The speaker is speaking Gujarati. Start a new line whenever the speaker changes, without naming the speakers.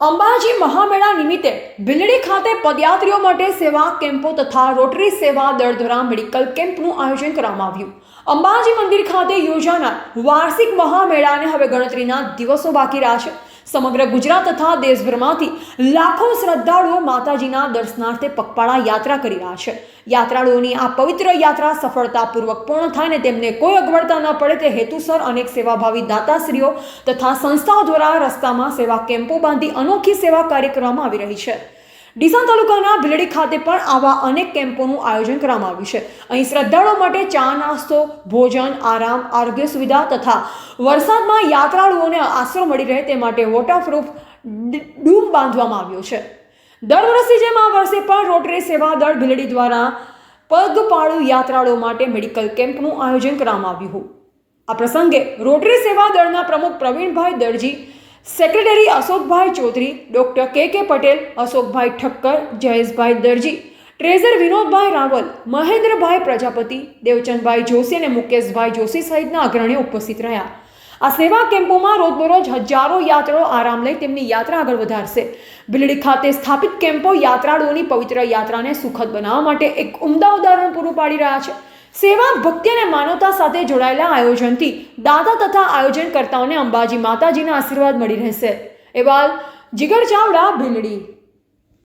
અંબાજી મહામેળા નિમિત્તે ભીલડી ખાતે પદયાત્રીઓ માટે સેવા કેમ્પો તથા રોટરી સેવા દળ દ્વારા મેડિકલ કેમ્પનું આયોજન કરવામાં આવ્યું. અંબાજી મંદિર ખાતે યોજાનાર વાર્ષિક મહામેળાને હવે ગણતરીના દિવસો બાકી રહ્યા છે. સમગ્ર ગુજરાત તથા દેશભરમાંથી લાખો શ્રદ્ધાળુઓ માતાજીના દર્શનાર્થે પગપાળા યાત્રા કરી રહ્યા છે. યાત્રાળુઓની આ પવિત્ર યાત્રા સફળતાપૂર્વક પૂર્ણ થાય ને તેમને કોઈ અગવડતા ન પડે તે હેતુસર અનેક સેવાભાવી દાતાશ્રીઓ તથા સંસ્થાઓ દ્વારા રસ્તામાં સેવા કેમ્પો બાંધી અનોખી સેવા કાર્ય કરવામાં આવી રહી છે. ડીસા તાલુકાના ભીલડી ખાતે પણ આવા અનેક કેમ્પોનું આયોજન કરવામાં આવ્યું છે. અહીં શ્રદ્ધાળુઓ માટે ચા, નાસ્તો, ભોજન, આરામ, આરોગ્ય સુવિધા તથા વરસાદમાં યાત્રાળુઓને આશરો મળી રહે તે માટે વોટરપ્રૂફ ડૂમ બાંધવામાં આવ્યો છે. દર વર્ષે જેમ આ વર્ષે પણ રોટરી સેવા દળ ભીલડી દ્વારા પગપાળુ યાત્રાળુઓ માટે મેડિકલ કેમ્પનું આયોજન કરવામાં આવ્યું. આ પ્રસંગે રોટરી સેવા દળના પ્રમુખ Pravinbhai Darji secretary Ashokbhai Chaudhari, doctor K K Patel, Ashokbhai Thakkar, Jayeshbhai Darji, treasurer Vinodbhai Raval, Mahendrabhai Prajapati, Devchandbhai Joshi અને મુકેશભાઈ જોશી સહિતના અગ્રણીઓ ઉપસ્થિત રહ્યા. આ સેવા કેમ્પોમાં રોજબરોજ હજારો યાત્રાળુઓ આરામ લઈ તેમની યાત્રા આગળ વધારશે. બિલડી ખાતે સ્થાપિત કેમ્પો યાત્રાળુઓની પવિત્ર યાત્રાને સુખદ બનાવવા માટે એક ઉમદા ઉદાહરણ પૂરું પાડી રહ્યા છે. સેવા ભક્તિ અને માનવતા સાથે જોડાયેલા આયોજનથી દાદા તથા આયોજનકર્તાઓને અંબાજી માતાજીના આશીર્વાદ મળી રહેશે. એવા જીગર ચાવડા, ભીલડી.